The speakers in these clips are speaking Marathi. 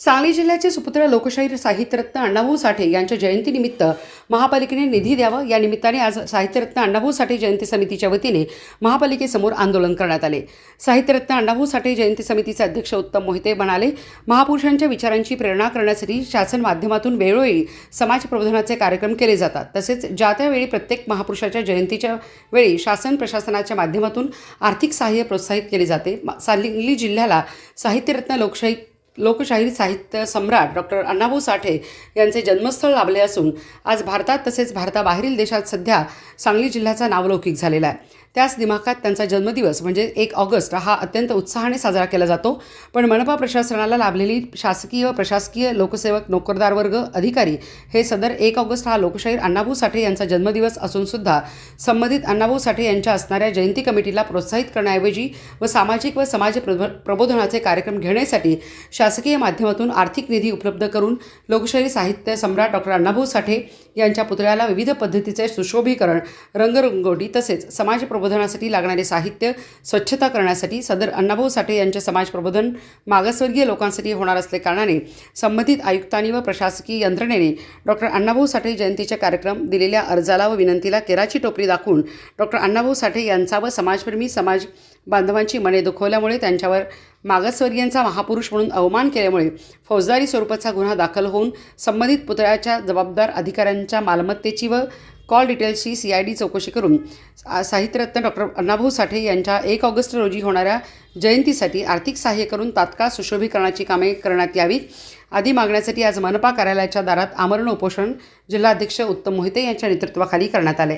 सांगली जिल्ह्याचे सुपुत्र लोकशाहीर साहित्यरत्न अण्णाभाऊ साठे यांच्या जयंतीनिमित्त महापालिकेने निधी द्यावं. या निमित्ताने आज साहित्यरत्न अण्णाभाऊ साठे जयंती समितीच्या वतीने महापालिकेसमोर आंदोलन करण्यात आले. साहित्यरत्न अण्णाभाऊ साठे जयंती समितीचे अध्यक्ष उत्तम मोहिते म्हणाले महापुरुषांच्या विचारांची प्रेरणा करण्यासाठी शासन माध्यमातून वेळोवेळी समाज प्रबोधनाचे कार्यक्रम केले जातात. तसेच ज्या त्यावेळी प्रत्येक महापुरुषाच्या जयंतीच्या वेळी शासन प्रशासनाच्या माध्यमातून आर्थिक सहाय्य प्रोत्साहित केले जाते. सांगली जिल्ह्याला साहित्यरत्न लोकशाही लोकशाहीर साहित्य सम्राट डॉक्टर अण्णाभाऊ साठे यांचे जन्मस्थळ लाभले असून आज भारतात तसेच भारताबाहेरील देशात सध्या सांगली जिल्ह्याचा नावलौकिक झालेला आहे. त्याच दिमाखात त्यांचा जन्मदिवस म्हणजे एक ऑगस्ट हा अत्यंत उत्साहाने साजरा केला जातो. पण मनपा प्रशासनाला लाभलेली शासकीय प्रशासकीय लोकसेवक नोकरदार वर्ग अधिकारी हे सदर एक ऑगस्ट हा लोकशाहीर अण्णाभाऊ साठे यांचा जन्मदिवस असून सुद्धा संबंधित अण्णाभाऊ साठे यांच्या असणाऱ्या जयंती कमिटीला प्रोत्साहित करण्याऐवजी व सामाजिक व समाज प्रबोधनाचे कार्यक्रम घेण्यासाठी शासकीय माध्यमातून आर्थिक निधी उपलब्ध करून लोकशाही साहित्य सम्राट डॉक्टर अण्णाभाऊ साठे यांच्या पुतळ्याला विविध पद्धतीचे सुशोभीकरण रंगरंगोटी तसेच समाज प्रबोधनासाठी लागणारे साहित्य स्वच्छता करण्यासाठी सदर अण्णाभाऊ साठे यांचे समाज प्रबोधन मागासवर्गीय लोकांसाठी होणार असल्याकारणाने संबंधित आयुक्तांनी व प्रशासकीय यंत्रणेने डॉक्टर अण्णाभाऊ साठे जयंतीचे कार्यक्रम दिलेल्या अर्जाला व विनंतीला केराची टोपली दाखवून डॉक्टर अण्णाभाऊ साठे यांचा व समाजप्रेमी समाज बांधवांची मने दुखवल्यामुळे त्यांच्यावर मागासवर्गीयांचा महापुरुष म्हणून अवमान केल्यामुळे फौजदारी स्वरूपाचा गुन्हा दाखल होऊन संबंधित पुतळ्याच्या जबाबदार अधिकाऱ्यांच्या मालमत्तेची व कॉल डिटेल्सची सी आय डी चौकशी करून साहित्यरत्न डॉक्टर अण्णाभाऊ साठे यांच्या एक ऑगस्ट रोजी होणाऱ्या जयंतीसाठी आर्थिक सहाय्य करून तात्काळ सुशोभीकरणाची कामे करण्यात यावीत. आदी मागण्यासाठी आज मनपा कार्यालयाच्या दारात आमरण उपोषण जिल्हाध्यक्ष उत्तम मोहिते यांच्या नेतृत्वाखाली करण्यात आले.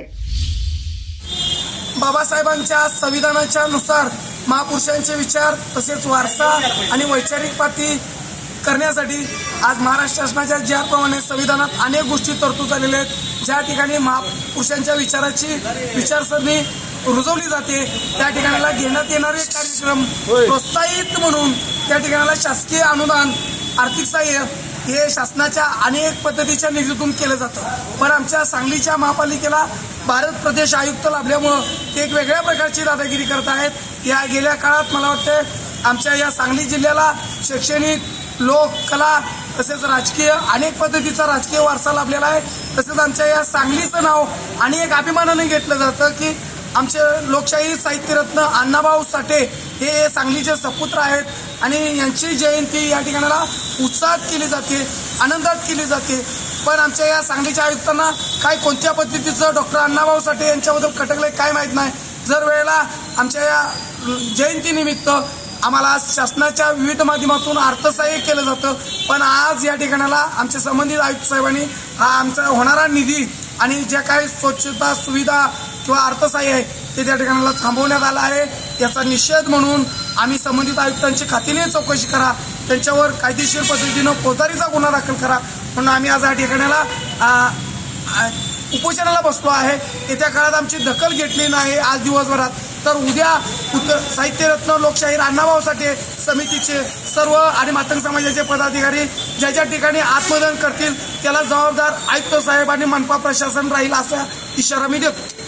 बाबासाहेबांच्या संविधानाच्या नुसार महापुरुषांचे विचार तसेच वारसा आणि वैचारिक पाती करण्यासाठी आज महाराष्ट्र शासनाच्या ज्याप्रमाणे संविधानात अनेक गोष्टी तरतूद झालेल्या आहेत ज्या ठिकाणी महापुरुषांच्या विचाराची विचारसरणी रुजवली जाते त्या ठिकाणाला घेण्यात येणारे कार्यक्रम प्रोत्साहित म्हणून त्या ठिकाणाला शासकीय अनुदान आर्थिक सहाय्य हे शासनाच्या अनेक पद्धतीच्या निधीतून केलं जातं. पण आमच्या सांगलीच्या महापालिकेला भारत प्रदेश आयुक्त लाभल्यामुळं ते एक वेगळ्या प्रकारची दादागिरी करत आहेत. या गेल्या काळात मला वाटतं आमच्या या सांगली जिल्ह्याला शैक्षणिक लोक कला तसेच राजकीय अनेक पद्धतीचा राजकीय वारसा लाभलेला आहे. तसेच आमच्या या सांगलीचं नाव आणि एक अभिमानाने घेतलं जातं की आमचे लोकशाही साहित्यरत्न अण्णाभाऊ साठे हे सांगलीचे सपुत्र आहेत आणि यांची जयंती या ठिकाणाला उत्साहात केली जाते आनंदात केली जाते. पण आमच्या या सांगलीच्या आयुक्तांना काय कोणत्या पद्धतीचं डॉक्टर अण्णाभाऊ साठे यांच्याबद्दल खटकले काय माहीत नाही. जर वेळेला आमच्या या जयंतीनिमित्त आम्हाला शासनाच्या विविध माध्यमातून अर्थसहाय्य केलं जातं. पण आज या ठिकाणाला आमच्या संबंधित आयुक्त साहेबांनी हा आमचा होणारा निधी आणि ज्या काही स्वच्छता सुविधा किंवा अर्थसहाय्य आहे ते त्या ठिकाणाला थांबवण्यात आलं आहे. याचा निषेध म्हणून आम्ही संबंधित आयुक्तांची खात्रीने चौकशी करा. त्यांच्यावर कायदेशीर पद्धतीनं फौजदारीचा गुन्हा दाखल करा. म्हणून आम्ही आज या ठिकाणाला उपोषणाला बसलो आहे. येत्या काळात आमची दखल घेतली नाही आज दिवसभरात. तर उद्या उत्तर साहित्यरत्न लोकशाहीर अण्णाभाऊ साठे समितीचे सर्व आणि मातंग समाजाचे पदाधिकारी ज्या ज्या ठिकाणी आत्मदान करतील त्याला जबाबदार आयुक्त साहेब आणि मनपा प्रशासन राहील असा इशारा मी देतो.